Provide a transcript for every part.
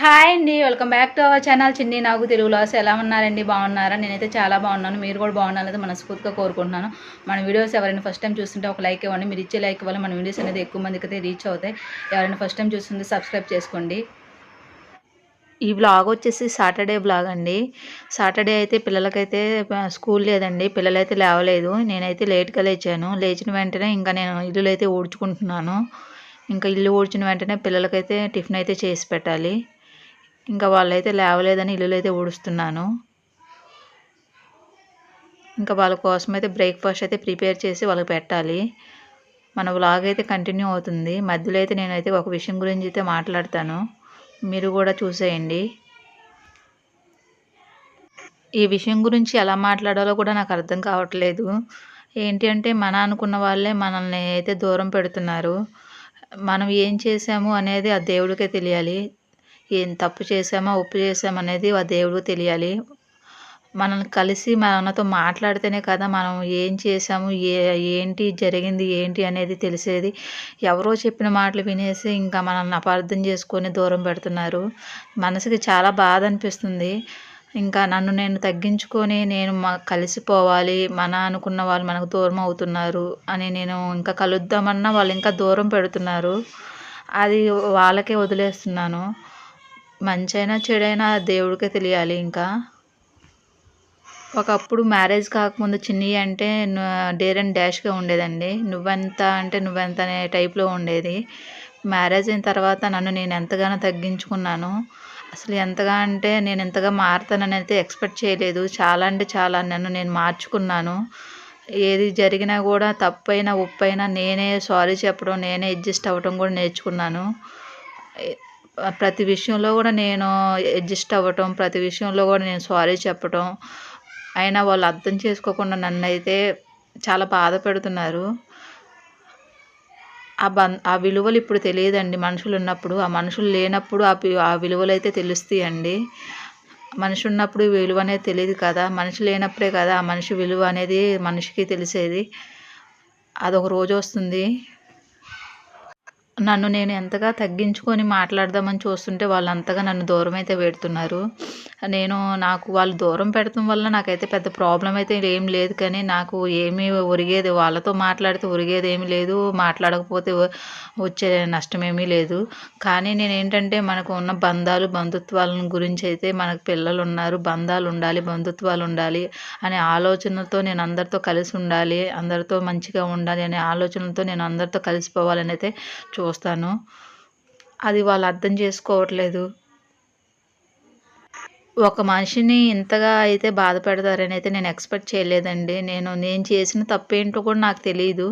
Hi అండి welcome back to our channel. Chinni నాకు Telugu loss. ఎలా ఉన్నారండి? బాగున్నారా? నేనైతే చాలా బాగున్నాను. మీరు కూడా బాగున్నారని మనస్ఫూర్తిగా కోరుకుంటున్నాను. మన వీడియోస్ ఎవరైనా ఫస్ట్ టైం చూస్తుంటే ఒక లైక్ ఇవ్వండి. మీరు ఇచ్చే లైక్ వల్ల మన వీడియోస్ అనేది ఎక్కువ మందికి అయితే రీచ్ అవుతాయి. ఎవరైనా ఫస్ట్ టైం చూస్తుంటే సబ్స్క్రైబ్ చేసుకోండి. ఈ బ్లాగ్ వచ్చేసి సాటర్డే బ్లాగ్ అండి. సాటర్డే అయితే పిల్లలకైతే స్కూల్ లేదండి. పిల్లలైతే లేవలేదు. నేనైతే లేట్గా లేచాను. లేచిన వెంటనే ఇంకా నేను ఇల్లు అయితే ఊడ్చుకుంటున్నాను. ఇంకా ఇల్లు ఊడ్చిన వెంటనే పిల్లలకైతే టిఫిన్ అయితే చేసి పెట్టాలి. ఇంకా వాళ్ళైతే లేవలేదని ఇల్లులైతే అయితే ఊడుస్తున్నాను. ఇంకా వాళ్ళ కోసం అయితే బ్రేక్ఫాస్ట్ అయితే ప్రిపేర్ చేసి వాళ్ళకి పెట్టాలి. మన వ్లాగ్ అయితే కంటిన్యూ అవుతుంది. మధ్యలో అయితే నేనైతే ఒక విషయం గురించి అయితే మాట్లాడతాను. మీరు కూడా చూసేయండి. ఈ విషయం గురించి ఎలా మాట్లాడాలో కూడా నాకు అర్థం కావట్లేదు. ఏంటి అంటే మన అనుకున్న వాళ్ళే మనల్ని అయితే దూరం పెడుతున్నారు. మనం ఏం చేసాము అనేది ఆ దేవుడికే తెలియాలి. ఏం తప్పు చేసామా ఉప్పు చేసామా అనేది ఆ దేవుడికి తెలియాలి. మనల్ని కలిసి మనతో మాట్లాడితేనే కదా మనం ఏం చేసాము ఏ ఏంటి జరిగింది ఏంటి అనేది తెలిసేది. ఎవరో చెప్పిన మాటలు వినేసి ఇంకా మనల్ని అపార్థం చేసుకొని దూరం పెడుతున్నారు. మనసుకి చాలా బాధ అనిపిస్తుంది. ఇంకా నన్ను నేను తగ్గించుకొని నేను మా కలిసిపోవాలి మన అనుకున్న వాళ్ళు మనకు దూరం అవుతున్నారు అని నేను ఇంకా కలుద్దామన్నా వాళ్ళు ఇంకా దూరం పెడుతున్నారు. అది వాళ్ళకే వదిలేస్తున్నాను. మంచైనా చెడైనా దేవుడికే తెలియాలి ఇంకా. ఒకప్పుడు మ్యారేజ్ కాకముందు చిన్ని అంటే డేర్ అండ్ డాష్గా ఉండేదండి. నువ్వెంత అంటే నువ్వెంత అనే టైప్లో ఉండేది. మ్యారేజ్ అయిన తర్వాత నన్ను నేను ఎంతగానో తగ్గించుకున్నాను. అసలు ఎంతగా అంటే నేను ఎంతగా మారుతానని అయితే ఎక్స్పెక్ట్ చేయలేదు. చాలా అంటే చాలా నన్ను నేను మార్చుకున్నాను. ఏది జరిగినా కూడా తప్పైనా ఉప్పైనా నేనే సారీ చెప్పడం నేనే అడ్జస్ట్ అవ్వడం కూడా నేర్చుకున్నాను. ప్రతి విషయంలో కూడా నేను అడ్జస్ట్ అవ్వటం ప్రతి విషయంలో కూడా నేను సారీ చెప్పటం అయినా వాళ్ళు అర్థం చేసుకోకుండా నన్ను అయితే చాలా బాధ పెడుతున్నారు. ఆ బం ఆ విలువలు ఇప్పుడు తెలియదండి మనుషులు ఉన్నప్పుడు. ఆ మనుషులు లేనప్పుడు ఆ ఆ విలువలు అయితే తెలుస్తాయండి. మనిషి ఉన్నప్పుడు విలువ అనేది తెలియదు కదా. మనిషి లేనప్పుడే కదా ఆ మనిషి విలువ అనేది మనిషికి తెలిసేది. అదొక రోజు వస్తుంది. నన్ను నేను ఎంతగా తగ్గించుకొని మాట్లాడదామని చూస్తుంటే వాళ్ళు అంతగా నన్ను దూరం అయితే పెడుతున్నారు. నేను నాకు వాళ్ళు దూరం పెడతాం వల్ల నాకైతే పెద్ద ప్రాబ్లం అయితే ఏం లేదు. కానీ నాకు ఏమీ ఒరిగేది వాళ్ళతో మాట్లాడితే ఒరిగేది ఏమీ లేదు. మాట్లాడకపోతే వచ్చే నష్టం ఏమీ లేదు. కానీ నేను ఏంటంటే మనకు ఉన్న బంధాలు బంధుత్వాలను గురించి అయితే మనకు పిల్లలు ఉన్నారు. బంధాలు ఉండాలి బంధుత్వాలు ఉండాలి అనే ఆలోచనతో నేను అందరితో కలిసి ఉండాలి అందరితో మంచిగా ఉండాలి అనే ఆలోచనతో నేను అందరితో కలిసిపోవాలని అయితే చూస్తాను. అది వాళ్ళు అర్థం చేసుకోవట్లేదు. ఒక మనిషిని ఇంతగా అయితే బాధ పెడతారని అయితే నేను ఎక్స్పెక్ట్ చేయలేదండి. నేను నేను చేసిన తప్పేంటో కూడా నాకు తెలియదు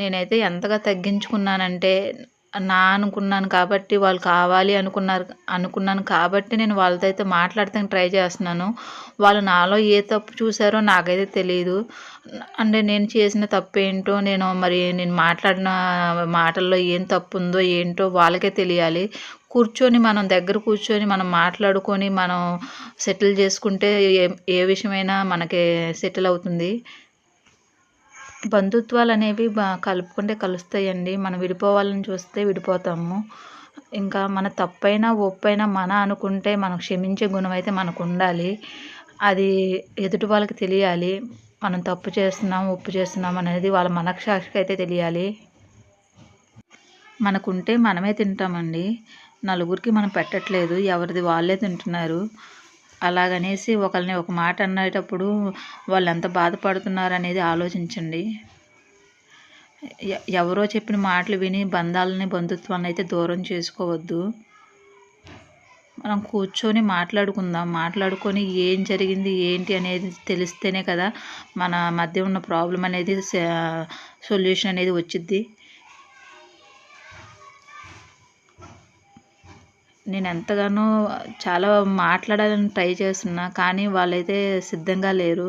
నేనైతే ఎంతగా తగ్గించుకున్నానంటే నా అనుకున్నాను కాబట్టి వాళ్ళు కావాలి అనుకున్నారు అనుకున్నాను కాబట్టి నేను వాళ్ళతో అయితే మాట్లాడటానికి ట్రై చేస్తున్నాను. వాళ్ళు నాలో ఏ తప్పు చూసారో నాకైతే తెలియదు అంటే నేను చేసిన తప్పు ఏంటో నేను మరి నేను మాట్లాడిన మాటల్లో ఏం తప్పు ఉందో ఏంటో వాళ్ళకే తెలియాలి. కూర్చొని మనం దగ్గర కూర్చొని మనం మాట్లాడుకొని మనం సెటిల్ చేసుకుంటే ఏ ఏ విషయమైనా మనకి సెటిల్ అవుతుంది. బంధుత్వాలు అనేవి కలుపుకుంటే కలుస్తాయండి. మనం విడిపోవాలని చూస్తే విడిపోతాము. ఇంకా మన తప్పైనా ఒప్పైనా మన అనుకుంటే మనం క్షమించే గుణం అయితే మనకు ఉండాలి అది ఎదుటి వాళ్ళకి తెలియాలి. మనం తప్పు చేస్తున్నాం ఒప్పు చేస్తున్నాం అనేది వాళ్ళ మనక్షాక్షికి అయితే తెలియాలి. మనకుంటే మనమే తింటామండి. నలుగురికి మనం పెట్టట్లేదు ఎవరిది వాళ్ళే తింటున్నారు. అలాగనేసి ఒకరిని ఒక మాట అనేటప్పుడు వాళ్ళు ఎంత బాధపడుతున్నారు అనేది ఆలోచించండి. ఎ- ఎవరో చెప్పిన మాటలు విని బంధాలని బంధుత్వాన్ని అయితే దూరం చేసుకోవద్దు. మనం కూర్చొని మాట్లాడుకుందాం. మాట్లాడుకొని ఏం జరిగింది ఏంటి అనేది తెలిస్తేనే కదా మన మధ్య ఉన్న ప్రాబ్లం అనేది సొల్యూషన్ అనేది వచ్చిద్ది. నేను ఎంతగానో చాలా మాట్లాడాలని ట్రై చేస్తున్నా కానీ వాళ్ళైతే సిద్ధంగా లేరు.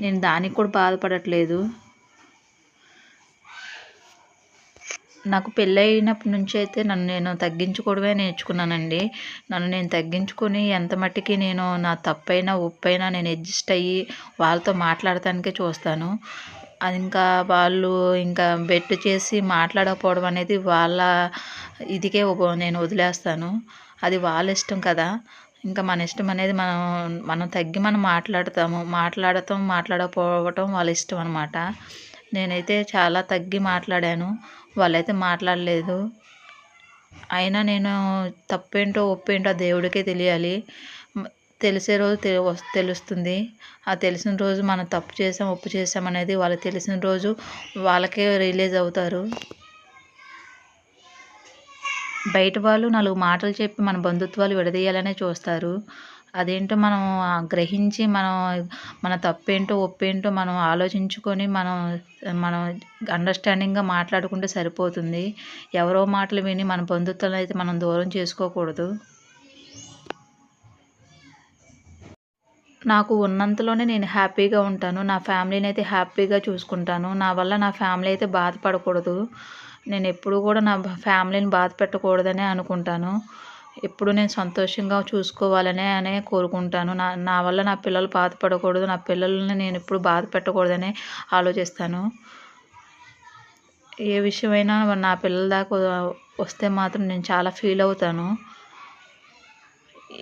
నేను దానికి కూడా బాధపడట్లేదు. నాకు పెళ్ళైనప్పటి నుంచి అయితే నన్ను నేను తగ్గించుకోవడమే నేర్చుకున్నానండి. నన్ను నేను తగ్గించుకొని ఎంత మట్టికి నేను నా తప్పైనా ఉప్పైనా నేను అడ్జస్ట్ అయ్యి వాళ్ళతో మాట్లాడటానికే చూస్తాను. అది ఇంకా వాళ్ళు ఇంకా బెట్ చేసి మాట్లాడకపోవడం అనేది వాళ్ళ ఇదికే నేను వదిలేస్తాను. అది వాళ్ళ ఇష్టం కదా. ఇంకా మన ఇష్టం అనేది మనం మనం తగ్గి మనం మాట్లాడతాము. మాట్లాడటం మాట్లాడకపోవటం వాళ్ళ ఇష్టం అనమాట నేనైతే చాలా తగ్గి మాట్లాడాను. వాళ్ళైతే మాట్లాడలేదు. అయినా నేను తప్పేంటో ఒప్పేంటో దేవుడికే తెలియాలి. తెలిసే రోజు తె- తెలుస్తుంది. ఆ తెలిసిన రోజు మనం తప్పు చేసాం ఒప్పు చేసాం అనేది వాళ్ళకి తెలిసిన రోజు వాళ్ళకే రిలీజ్ అవుతారు. బయట వాళ్ళు నాలుగు మాటలు చెప్పి మన బంధుత్వాలు విడదీయాలనే చూస్తారు. అదేంటో మనం గ్రహించి మనం మన తప్పేంటో ఒప్పేంటో మనం ఆలోచించుకొని మనం మనం అండర్స్టాండింగ్గా మాట్లాడుకుంటే సరిపోతుంది. ఎవరో మాటలు విని మన బంధుత్వాలను అయితే మనం దూరం చేసుకోకూడదు. నాకు ఉన్నంతలోనే నేను హ్యాపీగా ఉంటాను. నా ఫ్యామిలీని అయితే హ్యాపీగా చూసుకుంటాను. నా వల్ల నా ఫ్యామిలీ అయితే బాధపడకూడదు. నేను ఎప్పుడు కూడా నా ఫ్యామిలీని బాధ పెట్టకూడదనే అనుకుంటాను. ఎప్పుడు నేను సంతోషంగా చూసుకోవాలనే అనే కోరుకుంటాను. నా నా వల్ల నా పిల్లలు బాధపడకూడదు. నా పిల్లల్ని నేను ఎప్పుడు బాధ పెట్టకూడదనే ఆలోచిస్తాను. ఏ విషయమైనా నా పిల్లల దాకా వస్తే మాత్రం నేను చాలా ఫీల్ అవుతాను.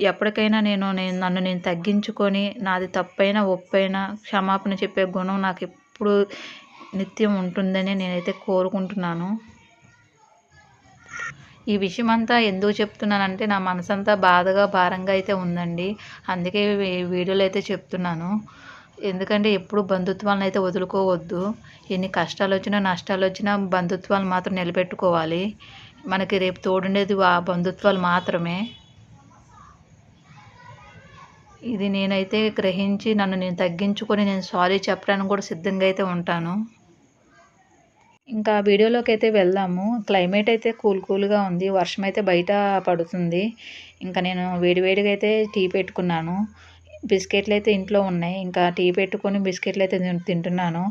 ఎప్పటికైనా నేను నేను నన్ను నేను తగ్గించుకొని నాది తప్పైనా ఒప్పైనా క్షమాపణ చెప్పే గుణం నాకు ఎప్పుడు నిత్యం ఉంటుందని నేనైతే కోరుకుంటున్నాను. ఈ విషయం అంతా ఎందుకు చెప్తున్నానంటే నా మనసంతా బాధగా భారంగా అయితే ఉందండి. అందుకే ఈ వీడియోలో అయితే చెప్తున్నాను. ఎందుకంటే ఎప్పుడు బంధుత్వాలను అయితే వదులుకోవద్దు. ఎన్ని కష్టాలు వచ్చినా నష్టాలు వచ్చినా బంధుత్వాలు మాత్రం నిలబెట్టుకోవాలి. మనకి రేపు తోడుండేది ఆ బంధుత్వాలు మాత్రమే. ఇది నేనైతే గ్రహించి నన్ను నేను తగ్గించుకొని నేను సారీ చెప్పడానికి కూడా సిద్ధంగా అయితే ఉంటాను. ఇంకా వీడియోలోకి అయితే వెళ్దాము. క్లైమేట్ అయితే కూల్ కూల్గా ఉంది. వర్షం అయితే బయట పడుతుంది. ఇంకా నేను వేడివేడిగా అయితే టీ పెట్టుకున్నాను. బిస్కెట్లు అయితే ఇంట్లో ఉన్నాయి. ఇంకా టీ పెట్టుకొని బిస్కెట్లు అయితే తింటున్నాను.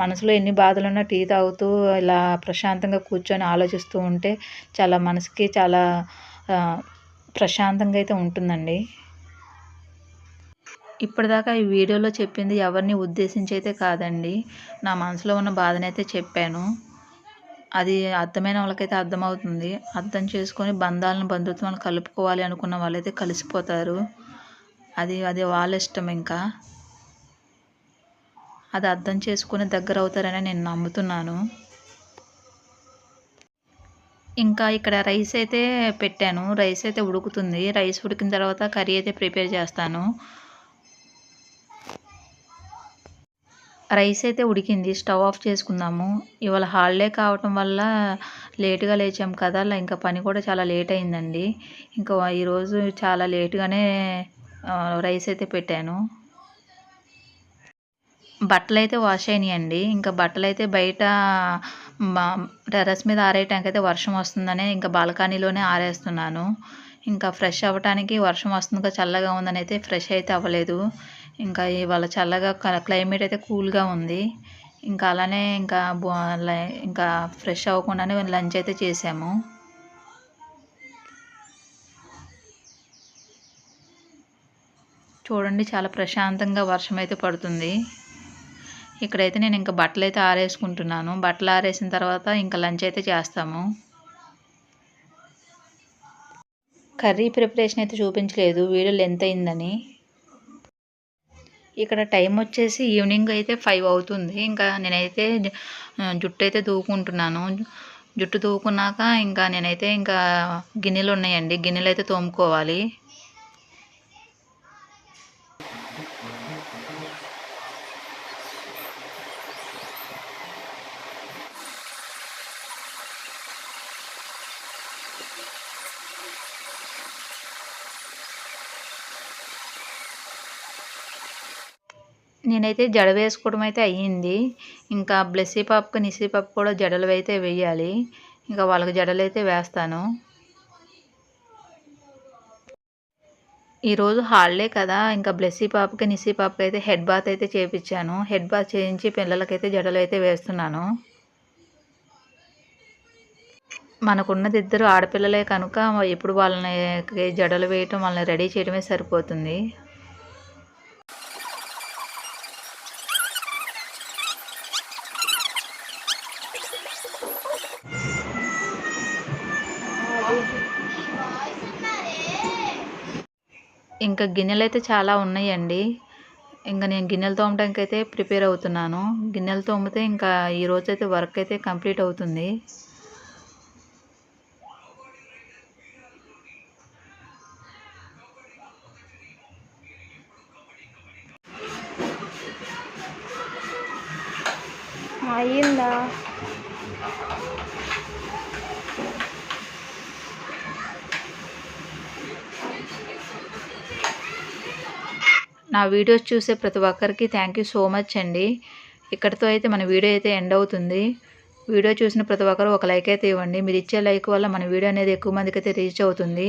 మనసులో ఎన్ని బాధలున్నా టీ తాగుతూ ఇలా ప్రశాంతంగా కూర్చొని ఆలోచిస్తూ ఉంటే చాలా మనసుకి చాలా ప్రశాంతంగా అయితే ఉంటుందండి. ఇప్పటిదాకా ఈ వీడియోలో చెప్పింది ఎవరిని ఉద్దేశించి అయితే కాదండి. నా మనసులో ఉన్న బాధనైతే చెప్పాను. అది అర్థమైన వాళ్ళకైతే అర్థమవుతుంది. అర్థం చేసుకొని బంధాలను బంధుత్వాలను కలుపుకోవాలి అనుకున్న వాళ్ళైతే కలిసిపోతారు. అది అది వాళ్ళ ఇష్టం ఇంకా. అది అర్థం చేసుకుని దగ్గర అవుతారని నేను నమ్ముతున్నాను. ఇంకా ఇక్కడ రైస్ అయితే పెట్టాను. రైస్ అయితే ఉడుకుతుంది. రైస్ ఉడికిన తర్వాత కర్రీ అయితే ప్రిపేర్ చేస్తాను. రైస్ అయితే ఉడికింది. స్టవ్ ఆఫ్ చేసుకుందాము. ఇవాళ హాలిడే కావటం వల్ల లేటుగా లేచాం కదా ఇంకా పని కూడా చాలా లేట్ అయిందండి. ఇంకా ఈరోజు చాలా లేటుగానే రైస్ అయితే పెట్టాను. బట్టలు అయితే వాష్ అయినాయండి. ఇంకా బట్టలు అయితే బయట టెర్రస్ మీద ఆరేయటానికి అయితే వర్షం వస్తుందని ఇంకా బాల్కనీలోనే ఆరేస్తున్నాను. ఇంకా ఫ్రెష్ అవ్వటానికి వర్షం వస్తుంది చల్లగా ఉందని అయితే ఫ్రెష్ అయితే అవ్వలేదు. ఇంకా ఇవాళ చల్లగా క్లైమేట్ అయితే కూల్గా ఉంది. ఇంకా అలానే ఇంకా లై- ఇంకా ఫ్రెష్ అవ్వకుండానే లంచ్ అయితే చేసాము. చూడండి చాలా ప్రశాంతంగా వర్షం అయితే పడుతుంది. ఇక్కడైతే నేను ఇంకా బట్టలు అయితే ఆరేసుకుంటున్నాను. బట్టలు ఆరేసిన తర్వాత ఇంకా లంచ్ అయితే చేస్తాము. కర్రీ ప్రిపరేషన్ అయితే చూపించలేదు. వీడియో లెంత్ అయిందని. ఇక్కడ టైం వచ్చేసి ఈవినింగ్ అయితే ఫైవ్ అవుతుంది. ఇంకా నేనైతే జుట్టు అయితే దూకుంటున్నాను. జుట్టు దూకున్నాక ఇంకా నేనైతే ఇంకా గిన్నెలు ఉన్నాయండి. గిన్నెలు అయితే తోముకోవాలి. నేనైతే జడ వేసుకోవడం అయితే అయ్యింది. ఇంకా బ్లెస్సీ పాపకు నిస్సీ పాప కూడా జడలు అయితే వేయాలి. ఇంకా వాళ్ళకి జడలు అయితే వేస్తాను. ఈరోజు హాలిడే కదా ఇంకా బ్లెస్సీ పాపకి నిస్సీ పాపకి అయితే హెడ్ బాత్ అయితే చేపించాను హెడ్ బాత్ చేయించి పిల్లలకైతే జడలు అయితే వేస్తున్నాను. మనకున్నది ఇద్దరు ఆడపిల్లలే కనుక ఇప్పుడు వాళ్ళని జడలు వేయటం వాళ్ళని రెడీ చేయడమే సరిపోతుంది. ఇంకా గిన్నెలు అయితే చాలా ఉన్నాయండి. ఇంకా నేను గిన్నెలు తోమడానికైతే ప్రిపేర్ అవుతున్నాను. గిన్నెలు తోమితే ఇంకా ఈరోజైతే వర్క్ అయితే కంప్లీట్ అవుతుంది. అయ్యిందా నా వీడియోస్ చూసే ప్రతి ఒక్కరికి థ్యాంక్ యూ సో మచ్ అండి. ఇక్కడితో అయితే మన వీడియో అయితే ఎండ్ అవుతుంది. వీడియో చూసిన ప్రతి ఒక్కరు ఒక లైక్ అయితే ఇవ్వండి. మీరు ఇచ్చే లైక్ వల్ల మన వీడియో అనేది ఎక్కువ మందికి అయితే రీచ్ అవుతుంది.